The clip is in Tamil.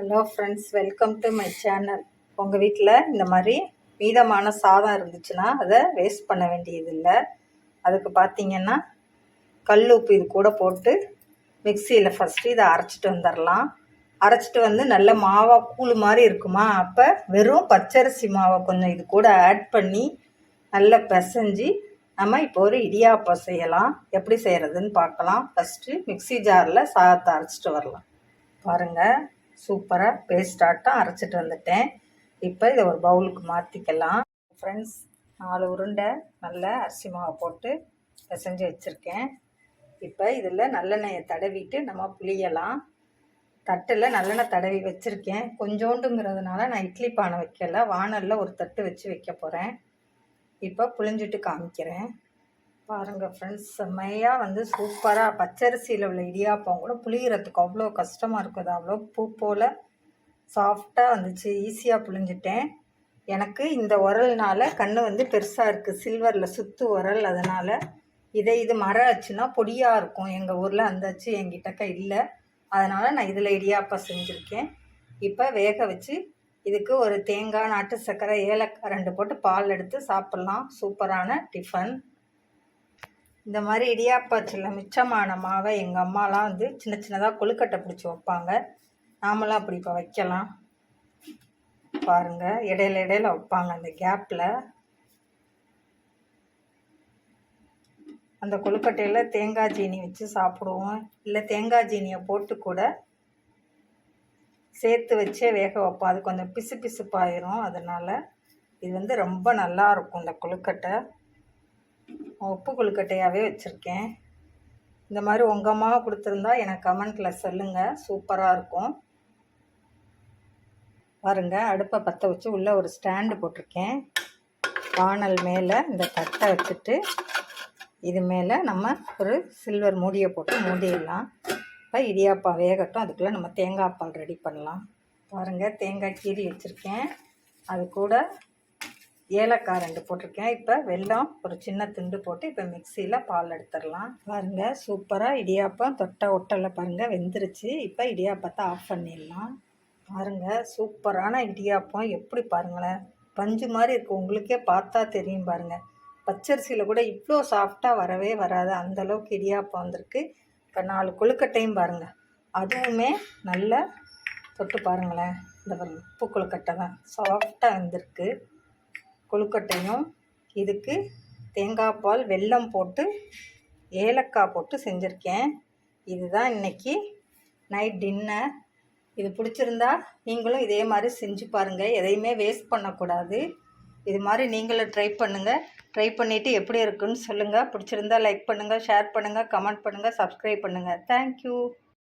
Hello friends welcome to my channel உங்கள் வீட்டில் இந்த மாதிரி மீதமான சாதம் இருந்துச்சுன்னா அதை வேஸ்ட் பண்ண வேண்டியதில்லை. அதுக்கு பார்த்தீங்கன்னா கல் உப்பு இது கூட போட்டு மிக்சியில் ஃபஸ்ட்டு இதை அரைச்சிட்டு வந்துடலாம் அரைச்சிட்டு வந்து நல்ல மாவாக கூழ் மாதிரி இருக்குமா? அப்போ வெறும் பச்சரிசி மாவை கொஞ்சம் இது கூட ஆட் பண்ணி நல்லா பிசைஞ்சு நம்ம இப்போ ஒரு இடியாப்பம் செய்யலாம். எப்படி செய்கிறதுன்னு பார்க்கலாம். ஃபஸ்ட்டு மிக்ஸி ஜாரில் சாதத்தை அரைச்சிட்டு வரலாம். பாருங்கள் சூப்பராக பேஸ்டாட்டம் அரைச்சிட்டு வந்துட்டேன். இப்போ இதை ஒரு பவுலுக்கு மாற்றிக்கலாம் ஃப்ரெண்ட்ஸ் நாலு உருண்டை நல்ல அரிசி மாவை போட்டு பிசைஞ்சு வச்சுருக்கேன். இப்போ இதில் நல்லெண்ணெயை தடவிட்டு நம்ம புளியலாம். தட்டில் நல்லெண்ணெய் தடவி வச்சுருக்கேன். கொஞ்சோண்டுங்கிறதுனால நான் இட்லி பானை வைக்கல. வானலில் ஒரு தட்டு வச்சு வைக்க போகிறேன் இப்போ புளிஞ்சிட்டு காமிக்கிறேன். பாருங்கள் ஃப்ரெண்ட்ஸ் செம்மையாக வந்து சூப்பராக பச்சரிசியில் உள்ள இடியாப்பம் கூட புளியறதுக்கு அவ்வளோ கஷ்டமாக இருக்குது. அவ்வளோ பூ போல் சாஃப்டாக வந்துச்சு. ஈஸியாக புளிஞ்சிட்டேன் எனக்கு இந்த உரல்னால கண் வந்து பெருசாக இருக்குது சில்வரில் சுத்து உரல் அதனால் இதை இது மர ஆச்சுன்னா பொடியாக இருக்கும். எங்கள் ஊரில் அந்த அச்சு என்கிட்டக்க இல்லை. அதனால் நான் இதில் இடியாப்பம் செஞ்சுருக்கேன். இப்போ வேக வச்சு இதுக்கு ஒரு தேங்காய் நாட்டு சர்க்கரை ஏலக்காய் ரெண்டு போட்டு பால் எடுத்து சாப்பிட்லாம். சூப்பரான டிஃபன் இந்த மாதிரி இடியாப்பத்தில் மிச்சமான மாவை எங்கள் அம்மாலாம் வந்து சின்ன சின்னதாக கொழுக்கட்டை பிடிச்சி வைப்பாங்க. நாமளும் அப்படி இப்போ வைக்கலாம். பாருங்கள் இடையில இடையில வைப்பாங்க அந்த கேப்பில் அந்த கொழுக்கட்டையில் தேங்காய் ஜீனி வச்சு சாப்பிடுவோம். இல்லை தேங்காய் ஜீனியை போட்டு கூட சேர்த்து வச்சே வேக வைப்போம். அது கொஞ்சம் பிசு பிசுப்பாயிரும். அதனால் இது வந்து ரொம்ப நல்லா இருக்கும் இந்த கொழுக்கட்டை. உப்பு கொழுக்கட்டையாகவே வச்சுருக்கேன். இந்த மாதிரி உங்கள் அம்மா கொடுத்துருந்தா எனக்கு கமெண்ட்டில் சொல்லுங்கள் சூப்பராக இருக்கும். பாருங்க அடுப்பை பற்ற வச்சு உள்ளே ஒரு ஸ்டாண்டு போட்டிருக்கேன். வானல் மேலே இந்த தட்டை வச்சுட்டு இது மேலே நம்ம ஒரு சில்வர் மூடியை போட்டு மூடிடலாம். இப்போ இடியாப்பா வேகட்டும். அதுக்குள்ளே நம்ம தேங்காய் பால் ரெடி பண்ணலாம். பாருங்கள் தேங்காய் கீரி வச்சுருக்கேன். அது கூட ஏலக்காய் ரெண்டு போட்டிருக்கேன். இப்போ வெல்லம் ஒரு சின்ன துண்டு போட்டு இப்போ மிக்சியில் பால் எடுத்துடலாம். பாருங்கள் சூப்பராக இடியாப்பம் தொட்டை ஒட்டலை பாருங்கள் வெந்துருச்சு. இப்போ இடியாப்பத்தை ஆஃப் பண்ணிடலாம். பாருங்கள் சூப்பரான இடியாப்பம். எப்படி பாருங்களேன் பஞ்சு மாதிரி இருக்குது உங்களுக்கே பார்த்தா தெரியும் பாருங்கள் பச்சரிசியில் கூட இவ்வளோ சாஃப்டாக வரவே வராது. அந்தளவுக்கு இடியாப்பம் வந்திருக்கு. இப்போ நாலு கொழுக்கட்டையும் பாருங்கள் அதுவுமே நல்லா தொட்டு பாருங்களேன். இந்த உப்பு கொழுக்கட்டை தான். சாஃப்டாக வந்திருக்கு. கொழுக்கட்டையும் இதுக்கு தேங்காய் பால் வெல்லம் போட்டு ஏலக்காய் போட்டு செஞ்சுருக்கேன். இதுதான் இன்றைக்கி நைட் டின்னர் இது பிடிச்சிருந்தா நீங்களும் இதே மாதிரி செஞ்சு பாருங்கள் எதையுமே வேஸ்ட் பண்ணக்கூடாது. இது மாதிரி நீங்களும் ட்ரை பண்ணுங்கள் ட்ரை பண்ணிவிட்டு எப்படி இருக்குன்னு சொல்லுங்கள் பிடிச்சிருந்தா லைக் பண்ணுங்கள் ஷேர் பண்ணுங்கள் கமெண்ட் பண்ணுங்கள் சப்ஸ்கிரைப் பண்ணுங்கள் தேங்க்யூ